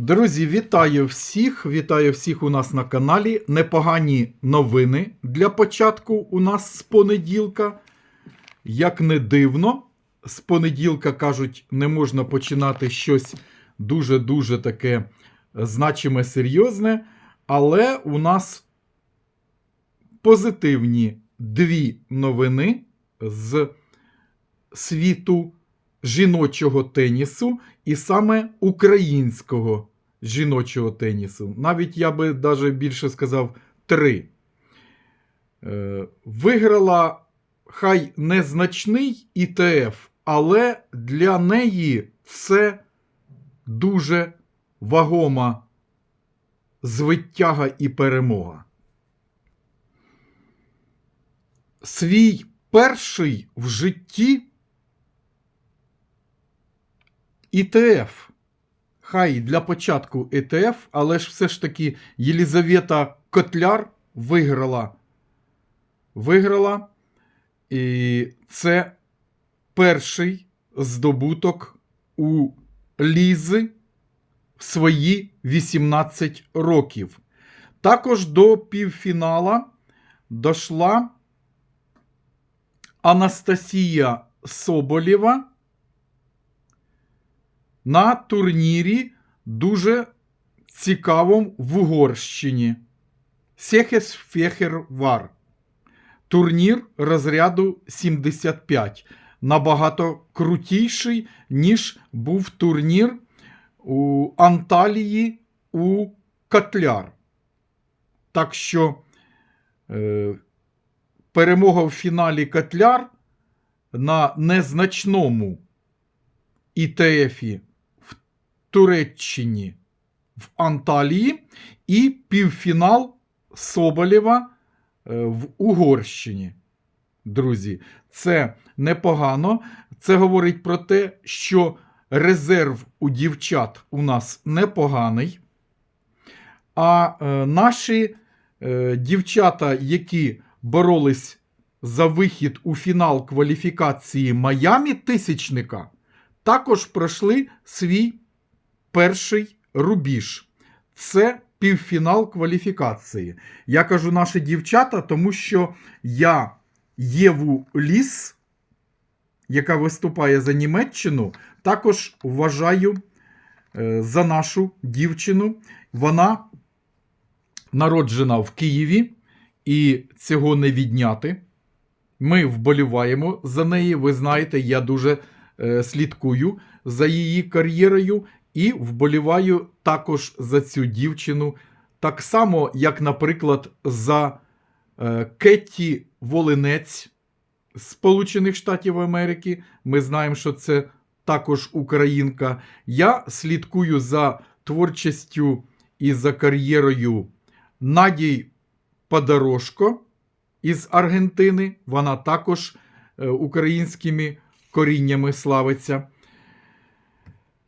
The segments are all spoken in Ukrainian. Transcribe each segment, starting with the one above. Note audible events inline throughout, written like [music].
Друзі, вітаю всіх! Вітаю всіх у нас на каналі. Непогані новини для початку у нас з понеділка. Як не дивно, з понеділка кажуть, не можна починати щось дуже-дуже таке значиме, серйозне. Але у нас позитивні дві новини з світу жіночого тенісу і саме українського жіночого тенісу. Навіть я би даже більше сказав три. Е, виграла хай незначний ІТФ, але для неї це дуже вагома звиттяга і перемога. Свій перший в житті ІТФ. Хай для початку ІТФ, але ж все ж таки Єлізавета Котляр виграла. Виграла. І це перший здобуток у Лізи в свої 18 років. Також до півфінала дошла Анастасія Соболєва на турнірі дуже цікавому в Угорщині. Сехес Фехер Вар. Турнір розряду 75. Набагато крутіший, ніж був турнір у Анталії у Котляр. Так що е, перемога в фіналі Котляр на незначному ІТФі Туреччині в Анталії і півфінал Соболєва е, в Угорщині. Друзі, це непогано. Це говорить про те, що резерв у дівчат у нас непоганий. А е, наші е, дівчата, які боролись за вихід у фінал кваліфікації Майамі тисячника, також пройшли свій перший рубіж. Це півфінал кваліфікації. Я кажу наші дівчата, тому що я Єву Ліс, яка виступає за Німеччину, також вважаю е, за нашу дівчину. Вона народжена в Києві, і цього не відняти. Ми вболіваємо за неї. Ви знаєте, я дуже е, слідкую за її кар'єрою і вболіваю також за цю дівчину. Так само, як, наприклад, за е, Кетті Волинець Сполучених Штатів Америки. Ми знаємо, що це також українка. Я слідкую за творчістю і за кар'єрою Надій Подорожко із Аргентини. Вона також е, українськими коріннями славиться.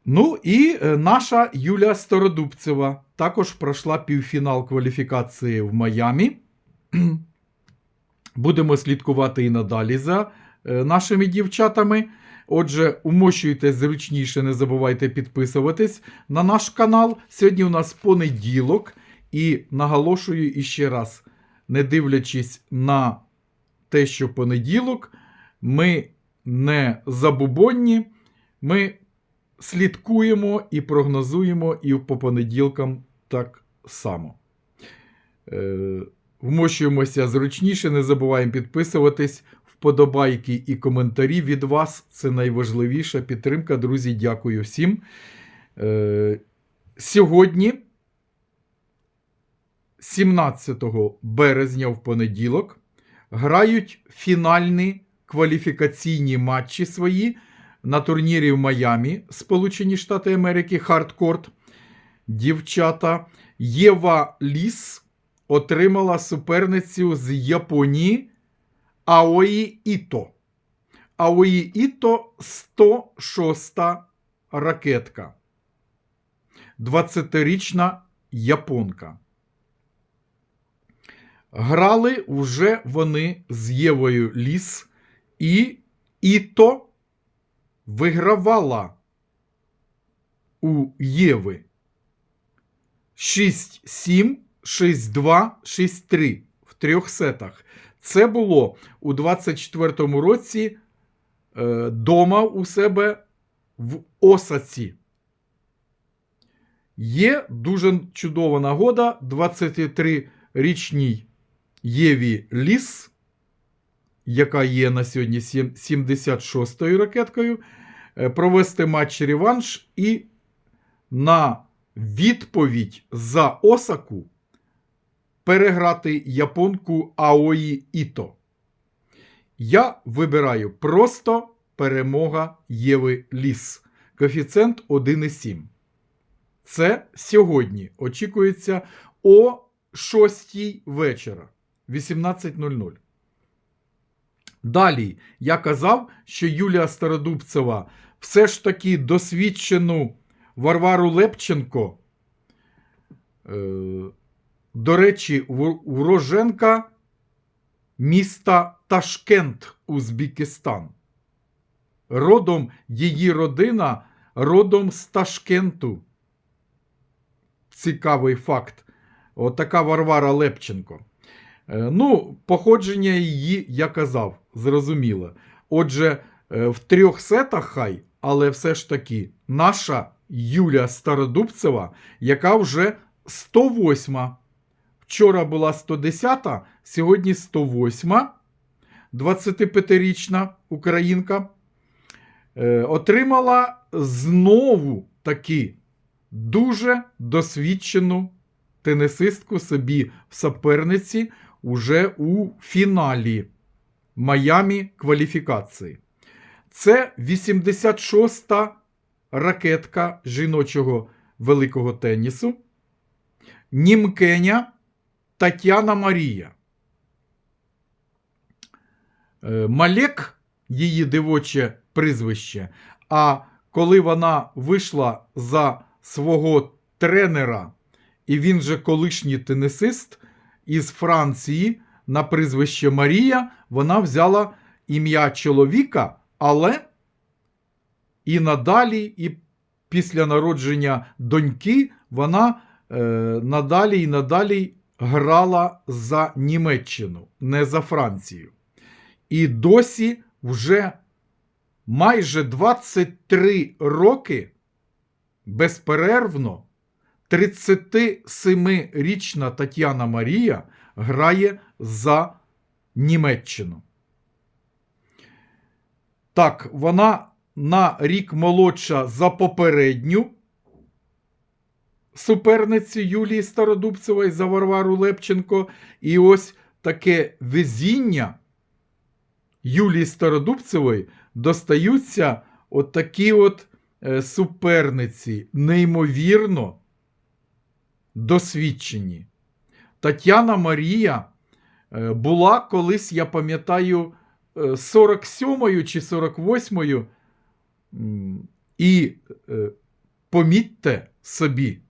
Ну і е, наша Юля Стародубцева також пройшла півфінал кваліфікації в Майамі. [clears throat] Будемо слідкувати і надалі за е, нашими дівчатами. Отже, умощуйте зручніше, не забувайте підписуватись на наш канал. Сьогодні у нас понеділок, і наголошую іще раз, не дивлячись на те, що понеділок, ми не забубонні, ми слідкуємо і прогнозуємо, і по понеділкам так само. Е, Вмощуємося зручніше, не забуваємо підписуватись, вподобайки і коментарі від вас. Це найважливіша підтримка. Друзі, дякую всім. Е, Сьогодні, 17 березня в понеділок, грають фінальні кваліфікаційні матчі свої на турнірі в Майамі, Сполучені Штати Америки, Хардкорт. Дівчата Єва Ліс отримала суперницю з Японії Аої Іто. Аої Іто 106 ракетка. 20-річна японка. Грали вже вони з Євою Ліс, і Іто вигравала у Єви. 6-7, 6-2, 6-3 в трьох сетах. Це було у 24-му році е, дома у себе в Осаці. Є дуже чудова нагода 23-річній Єві Ліс, яка є на сьогодні 76-ю ракеткою, провести матч реванш і на відповідь за Осаку переграти японку Аої Іто. Я вибираю просто перемога Єви Ліс. Коефіцієнт 1,7. Це сьогодні очікується о 6 вечора 18.00. Далі я казав, що Юлія Стародубцева все ж таки досвідчену Варвару Лепченко. Е, до речі, уроженка міста Ташкент, Узбекистан. Родом її родина родом з Ташкенту. Цікавий факт. Отака Варвара Лепченко. Е, Ну, походження її, я казав, зрозуміло. Отже, е, в трьох сетах хай, але все ж таки наша Юля Стародубцева, яка вже 108. Вчора була 110, сьогодні 108, 25-річна українка, е, отримала знову таки дуже досвідчену тенісистку собі в соперниці уже у фіналі Майамі кваліфікації. Це 86-та ракетка жіночого великого тенісу. Німкеня Тетяна Марія. Е, Малек, її дивоче прізвище. А коли вона вийшла за свого тренера, і він же колишній тенісист із Франції на прізвище Марія, вона взяла ім'я чоловіка, але і надалі, і після народження доньки вона е, надалі і надалі грала за Німеччину, не за Францію. І досі вже майже 23 роки безперервно 37-річна Тетяна Марія грає за Німеччину. Так, вона на рік молодша за попередню суперницю Юлії Стародубцевої за Варвару Лепченко. І ось таке везіння Юлії Стародубцевої достаються от такі от е, суперниці, неймовірно досвідчені. Тетяна Марія е, була колись, я пам'ятаю, е, 47-ю чи 48-ю. І е, помітьте собі,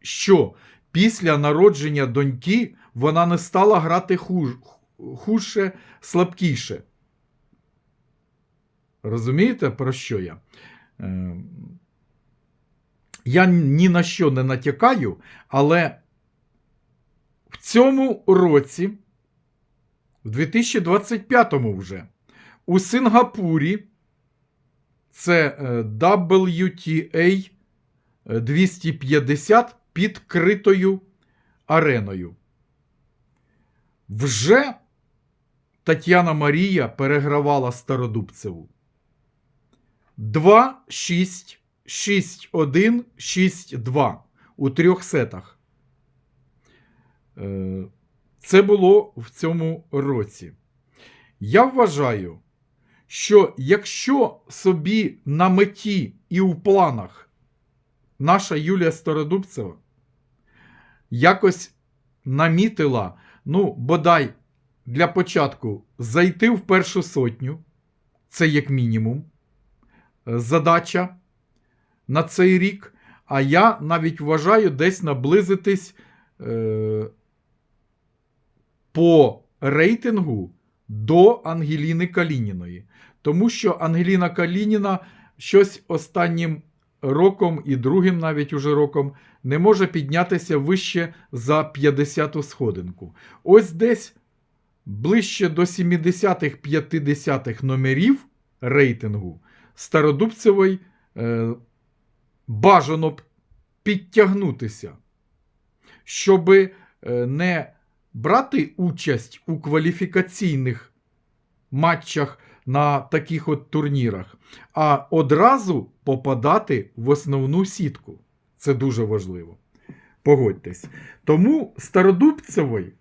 що після народження доньки вона не стала грати хуж, хуже, слабкіше. Розумієте, про що я? Е, Я ні на що не натякаю, але в цьому році, в 2025-му вже, у Сингапурі це е, WTA 250 підкритою ареною. Вже Тетяна Марія перегравала Стародубцеву. 2, 6, 6, 1, 6, 2 у трьох сетах. Це було в цьому році. Я вважаю, що якщо собі на меті і у планах наша Юлія Стародубцева якось намітила, ну, бодай для початку зайти в першу сотню, це як мінімум е, задача на цей рік. А я навіть вважаю десь наблизитись е, по рейтингу до Ангеліни Калініної. Тому що Ангеліна Калініна щось останнім роком і другим навіть уже роком не може піднятися вище за 50-ту сходинку. Ось десь ближче до 70-х-50-х номерів рейтингу Стародубцевої е, бажано б підтягнутися, щоб не брати участь у кваліфікаційних матчах на таких от турнірах, а одразу попадати в основну сітку. Це дуже важливо. Погодьтесь. Тому Стародубцевої,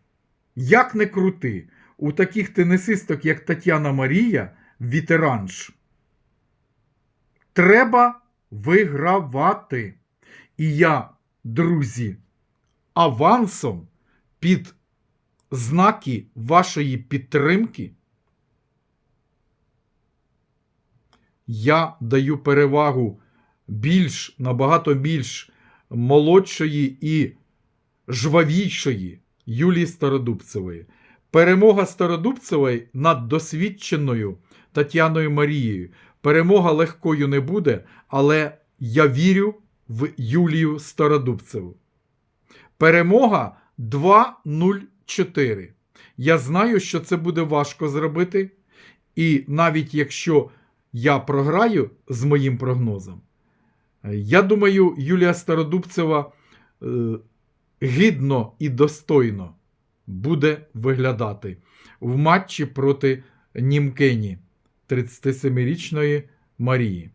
як не крути, у таких тенісисток, як Тетяна Марія, вітеранж, треба вигравати. І я, друзі, авансом під знаки вашої підтримки я даю перевагу більш, набагато більш молодшої і жвавішої Юлії Стародубцевої. Перемога Стародубцевої над досвідченою Тетяною Марією. Перемога легкою не буде, але я вірю в Юлію Стародубцеву. Перемога 2-0-4. Я знаю, що це буде важко зробити. І навіть якщо я програю з моїм прогнозом, я думаю, Юлія Стародубцева е, гідно і достойно буде виглядати в матчі проти Німкені 37-річної Марії.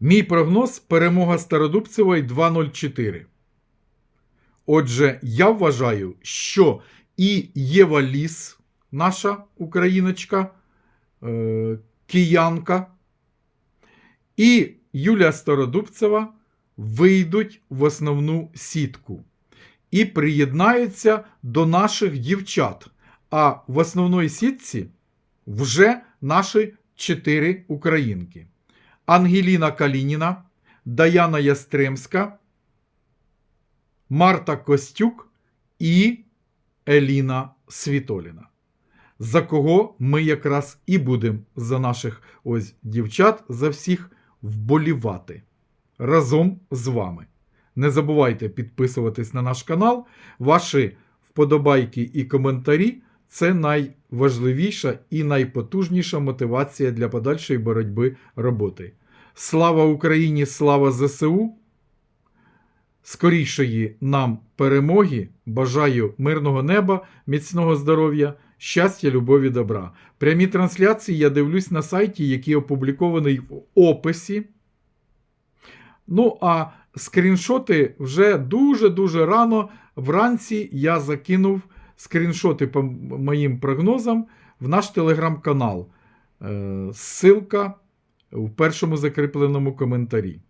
Мій прогноз перемога Стародубцевої 2-0-4. Отже, я вважаю, що і Єва Ліс, наша україночка, е, киянка, і Юлія Стародубцева вийдуть в основну сітку і приєднаються до наших дівчат. А в основної сітці вже наші чотири українки: Ангеліна Калініна, Даяна Ястремська, Марта Костюк і Еліна Світоліна. За кого ми якраз і будемо за наших ось дівчат, за всіх вболівати разом з вами. Не забувайте підписуватись на наш канал. Ваші вподобайки і коментарі це найважливіша і найпотужніша мотивація для подальшої боротьби роботи. Слава Україні! Слава ЗСУ! Скорішої нам перемоги! Бажаю мирного неба, міцного здоров'я, щастя, любові, добра. Прямі трансляції я дивлюсь на сайті, який опублікований в описі. Ну, а скріншоти вже дуже-дуже рано вранці я закинув скріншоти по моїм прогнозам в наш телеграм-канал. Е, Ссылка в першому закріпленому коментарі.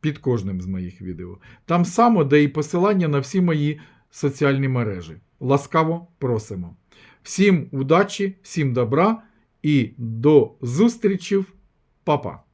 Під кожним з моїх відео. Там само, де і посилання на всі мої соціальні мережі. Ласкаво просимо. Всім удачі, всім добра і до зустрічів, Па-па!